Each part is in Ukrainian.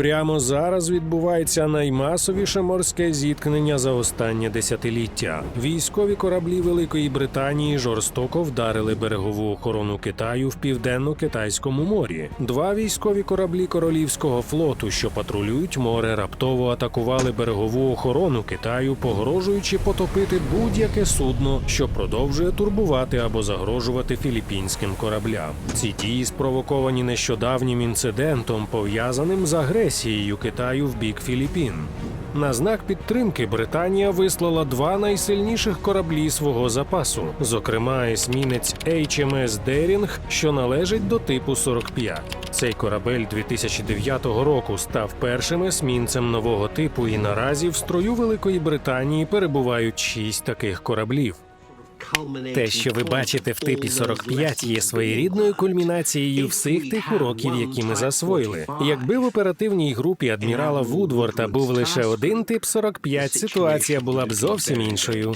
Прямо зараз відбувається наймасовіше морське зіткнення за останнє десятиліття. Військові кораблі Великої Британії жорстоко вдарили берегову охорону Китаю в південно-китайському морі. Два військові кораблі королівського флоту, що патрулюють море, раптово атакували берегову охорону Китаю, погрожуючи потопити будь-яке судно, що продовжує турбувати або загрожувати філіппінським кораблям. Ці дії спровоковані нещодавнім інцидентом, пов'язаним з агресією Китаю в бік Філіппін. На знак підтримки Британія вислала два найсильніших кораблі свого запасу, зокрема есмінець HMS Дерінг, що належить до типу 45. Цей корабель 2009 року став першим есмінцем нового типу, і наразі в строю Великої Британії перебувають шість таких кораблів. Те, що ви бачите в типі 45, є своєрідною кульмінацією всіх тих уроків, які ми засвоїли. Якби в оперативній групі адмірала Вудворта був лише один тип 45, ситуація була б зовсім іншою.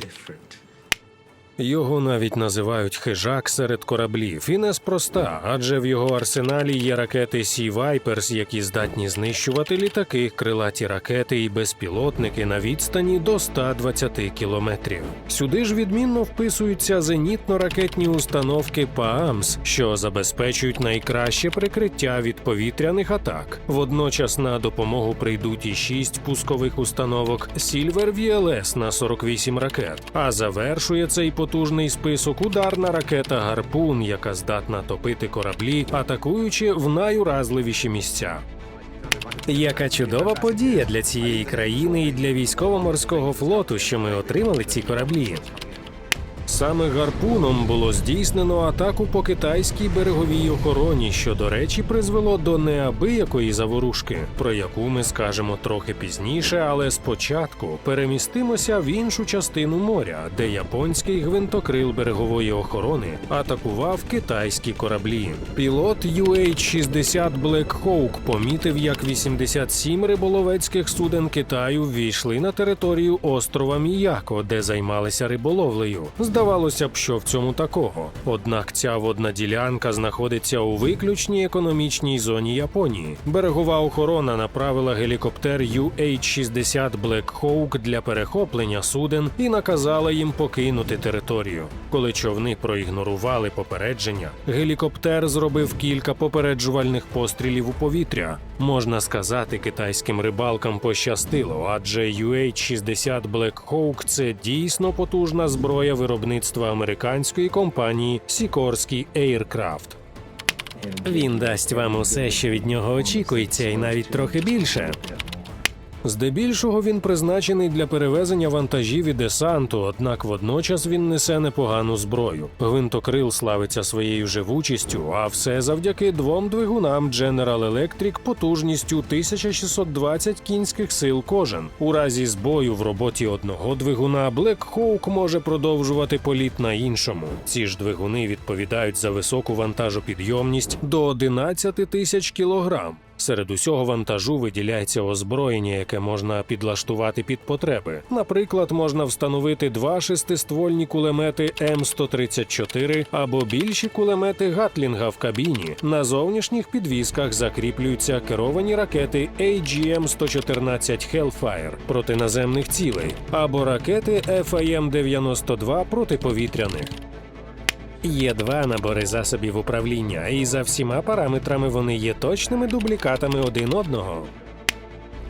Його навіть називають хижак серед кораблів, і неспроста, адже в його арсеналі є ракети Sea Vipers, які здатні знищувати літаки, крилаті ракети і безпілотники на відстані до 120 кілометрів. Сюди ж відмінно вписуються зенітно-ракетні установки ПААМС, що забезпечують найкраще прикриття від повітряних атак. Водночас на допомогу прийдуть і шість пускових установок Silver VLS на 48 ракет. А завершує цей потужний список ударна ракета Гарпун, яка здатна топити кораблі, атакуючи в найуразливіші місця. Яка чудова подія для цієї країни і для військово-морського флоту, що ми отримали ці кораблі. Саме гарпуном було здійснено атаку по китайській береговій охороні, що, до речі, призвело до неабиякої заворушки, про яку ми скажемо трохи пізніше, але спочатку перемістимося в іншу частину моря, де японський гвинтокрил берегової охорони атакував китайські кораблі. Пілот UH-60 Black Hawk помітив, як 87 риболовецьких суден Китаю ввійшли на територію острова Міяко, де займалися риболовлею. Здавалося б, що в цьому такого. Однак ця водна ділянка знаходиться у виключній економічній зоні Японії. Берегова охорона направила гелікоптер UH-60 Black Hawk для перехоплення суден і наказала їм покинути територію. Коли човни проігнорували попередження, гелікоптер зробив кілька попереджувальних пострілів у повітря. Можна сказати, китайським рибалкам пощастило, адже UH-60 Black Hawk – це дійсно потужна зброя виробництва американської компанії Сікорський Aircraft. Він дасть вам усе, що від нього очікується, і навіть трохи більше. Здебільшого він призначений для перевезення вантажів і десанту, однак водночас він несе непогану зброю. Гвинтокрил славиться своєю живучістю, а все завдяки двом двигунам General Electric потужністю 1620 кінських сил кожен. У разі збою в роботі одного двигуна Black Hawk може продовжувати політ на іншому. Ці ж двигуни відповідають за високу вантажопідйомність до 11 тисяч кілограм. Серед усього вантажу виділяється озброєння, яке можна підлаштувати під потреби. Наприклад, можна встановити два шестиствольні кулемети М134 або більші кулемети Гатлінга в кабіні. На зовнішніх підвісках закріплюються керовані ракети AGM-114 Hellfire проти наземних цілей або ракети FAM-92 протиповітряних. Є два набори засобів управління, і за всіма параметрами вони є точними дублікатами один одного.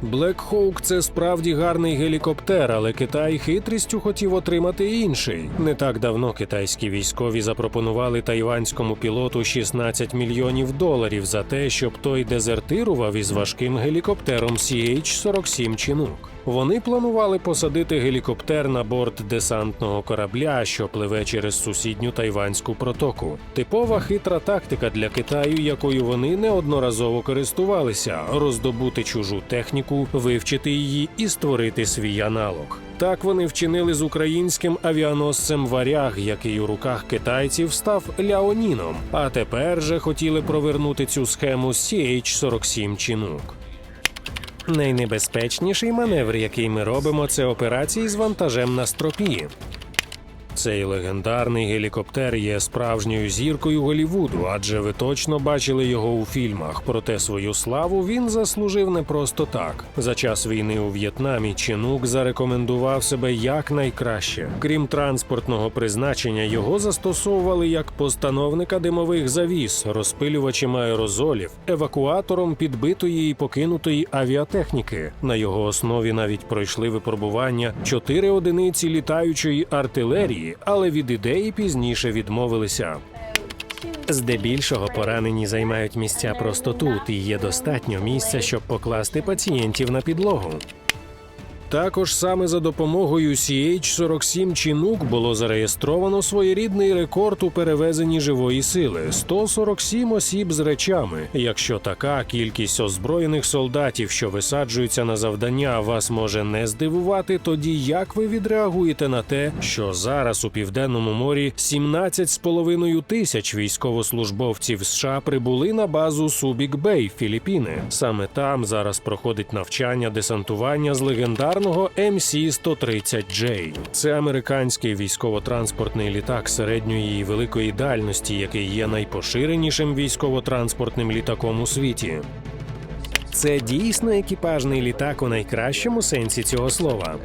Black Hawk – це справді гарний гелікоптер, але Китай хитрістю хотів отримати інший. Не так давно китайські військові запропонували тайванському пілоту 16 мільйонів доларів за те, щоб той дезертирував із важким гелікоптером CH-47 Chinook. Вони планували посадити гелікоптер на борт десантного корабля, що пливе через сусідню тайванську протоку. Типова хитра тактика для Китаю, якою вони неодноразово користувалися: роздобути чужу техніку, вивчити її і створити свій аналог. Так вони вчинили з українським авіаносцем Варяг, який у руках китайців став Ляоніном. А тепер же хотіли провернути цю схему з CH-47 Chinook. Найнебезпечніший маневр, який ми робимо, це операції з вантажем на стропі. Цей легендарний гелікоптер є справжньою зіркою Голівуду, адже ви точно бачили його у фільмах. Проте свою славу він заслужив не просто так. За час війни у В'єтнамі Чінук зарекомендував себе як найкраще. Крім транспортного призначення, його застосовували як постановника димових завіс, розпилювачем аерозолів, евакуатором підбитої і покинутої авіатехніки. На його основі навіть пройшли випробування чотири одиниці літаючої артилерії, але від ідеї пізніше відмовилися. Здебільшого поранені займають місця просто тут, і є достатньо місця, щоб покласти пацієнтів на підлогу. Також саме за допомогою CH-47 Chinook було зареєстровано своєрідний рекорд у перевезенні живої сили 147 осіб з речами. Якщо така кількість озброєних солдатів, що висаджуються на завдання, вас може не здивувати, тоді як ви відреагуєте на те, що зараз у південному морі 17,5 тисяч військовослужбовців США прибули на базу Субік Бей, Філіппіни. Саме там зараз проходить навчання десантування з легендарного MC-130J. Це американський військово-транспортний літак середньої і великої дальності, який є найпоширенішим військово-транспортним літаком у світі. Це дійсно екіпажний літак у найкращому сенсі цього слова.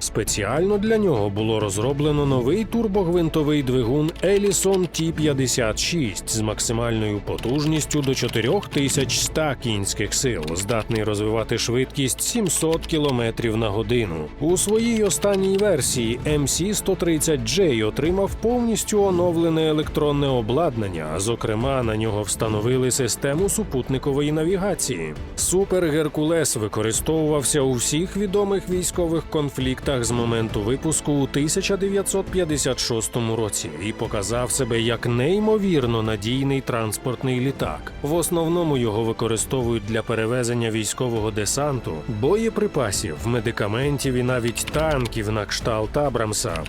Спеціально для нього було розроблено новий турбогвинтовий двигун Ellison T56 з максимальною потужністю до 4100 кінських сил, здатний розвивати швидкість 700 км на годину. У своїй останній версії MC-130J отримав повністю оновлене електронне обладнання. Зокрема, на нього встановили систему супутникової навігації. Супер Геркулес використовувався у всіх відомих військових конфліктах з моменту випуску у 1956 році і показав себе як неймовірно надійний транспортний літак. В основному його використовують для перевезення військового десанту, боєприпасів, медикаментів і навіть танків на кшталт Абрамса.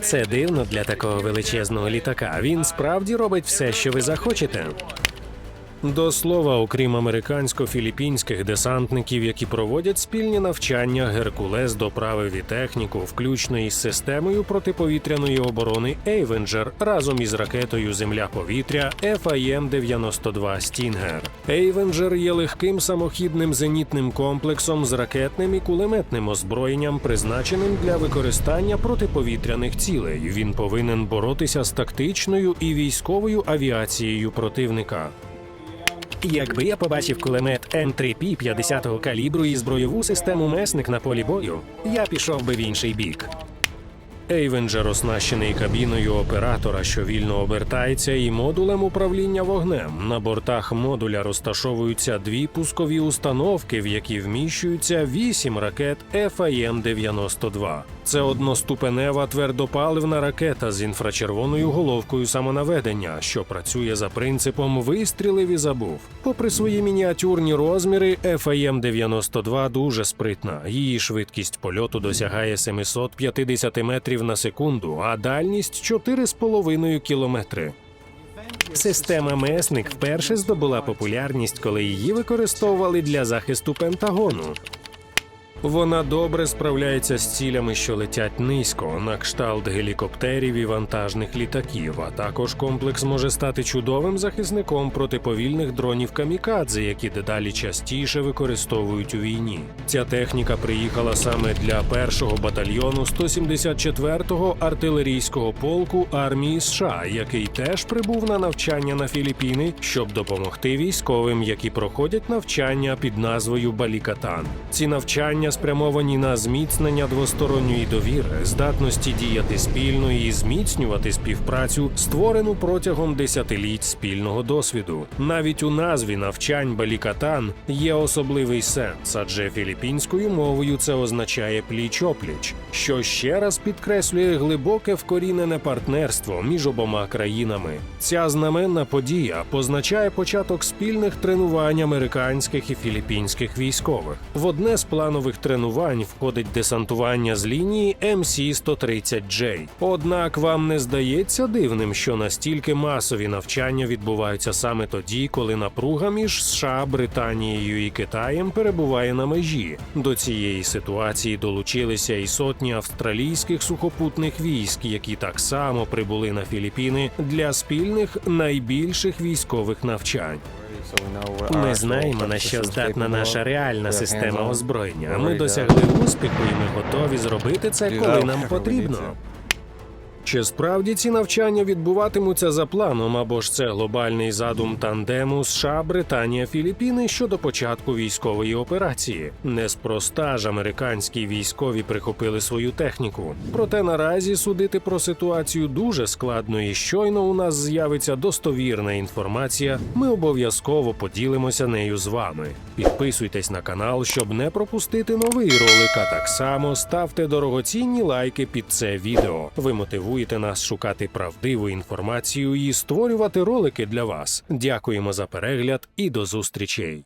Це дивно для такого величезного літака. Він справді робить все, що ви захочете. До слова, окрім американсько-філіппінських десантників, які проводять спільні навчання, Геркулес доправив і техніку, включно із системою протиповітряної оборони Ейвенджер разом із ракетою Земля-повітря FIM-92 Стінгер. Ейвенджер є легким самохідним зенітним комплексом з ракетним і кулеметним озброєнням, призначеним для використання протиповітряних цілей. Він повинен боротися з тактичною і військовою авіацією противника. Якби я побачив кулемет М3П 50-го калібру і збройову систему месник на полі бою, я пішов би в інший бік. Ейвенджер оснащений кабіною оператора, що вільно обертається, і модулем управління вогнем. На бортах модуля розташовуються дві пускові установки, в які вміщуються вісім ракет FIM-92. Це одноступенева твердопаливна ракета з інфрачервоною головкою самонаведення, що працює за принципом вистрілив і забув. Попри свої мініатюрні розміри, FIM-92 дуже спритна. Її швидкість польоту досягає 750 метрів на секунду, а дальність 4,5 кілометри. Система месник вперше здобула популярність, коли її використовували для захисту Пентагону. Вона добре справляється з цілями, що летять низько, на кшталт гелікоптерів і вантажних літаків. А також комплекс може стати чудовим захисником протиповільних дронів камікадзе, які дедалі частіше використовують у війні. Ця техніка приїхала саме для першого батальйону 174-го артилерійського полку армії США, який теж прибув на навчання на Філіппіни, щоб допомогти військовим, які проходять навчання під назвою Балікатан. Ці навчання спрямовані на зміцнення двосторонньої довіри, здатності діяти спільно і зміцнювати співпрацю, створену протягом десятиліть спільного досвіду. Навіть у назві навчань Балікатан є особливий сенс, адже філіппінською мовою це означає пліч-опліч, що ще раз підкреслює глибоке вкорінене партнерство між обома країнами. Ця знаменна подія позначає початок спільних тренувань американських і філіппінських військових. В одне з планових наших тренувань входить десантування з лінії MC-130J. Однак вам не здається дивним, що настільки масові навчання відбуваються саме тоді, коли напруга між США, Британією і Китаєм перебуває на межі. До цієї ситуації долучилися і сотні австралійських сухопутних військ, які так само прибули на Філіппіни для спільних найбільших військових навчань. Ми знаємо, на що здатна наша реальна система озброєння. Ми досягли успіху, і ми готові зробити це, коли нам потрібно. Чи справді ці навчання відбуватимуться за планом, або ж це глобальний задум тандему США, Британія, Філіппіни щодо початку військової операції? Неспроста ж американські військові прихопили свою техніку. Проте наразі судити про ситуацію дуже складно, і щойно у нас з'явиться достовірна інформація. Ми обов'язково поділимося нею з вами. Підписуйтесь на канал, щоб не пропустити новий ролик. А так само ставте дорогоцінні лайки під це відео. Ви мотивуєте нас шукати правдиву інформацію і створювати ролики для вас. Дякуємо за перегляд і до зустрічей.